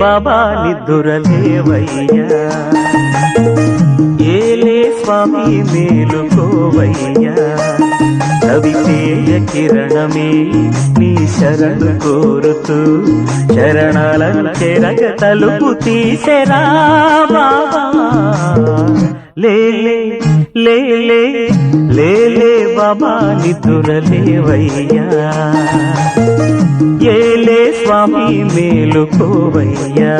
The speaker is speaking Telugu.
బాబా నిద్దురలేవయ్యా ఏలే స్వామి మేలుకోవయ్యా. కవితేయ కిరణమే నీ శరణు కోరుతూ శరణాలను చెరగ తలుపు తీసెరా బాబా. లేలే లేలే లేలే బాబా నిద్దురలేవయ్యా స్వామి మేలుకోవయ్యా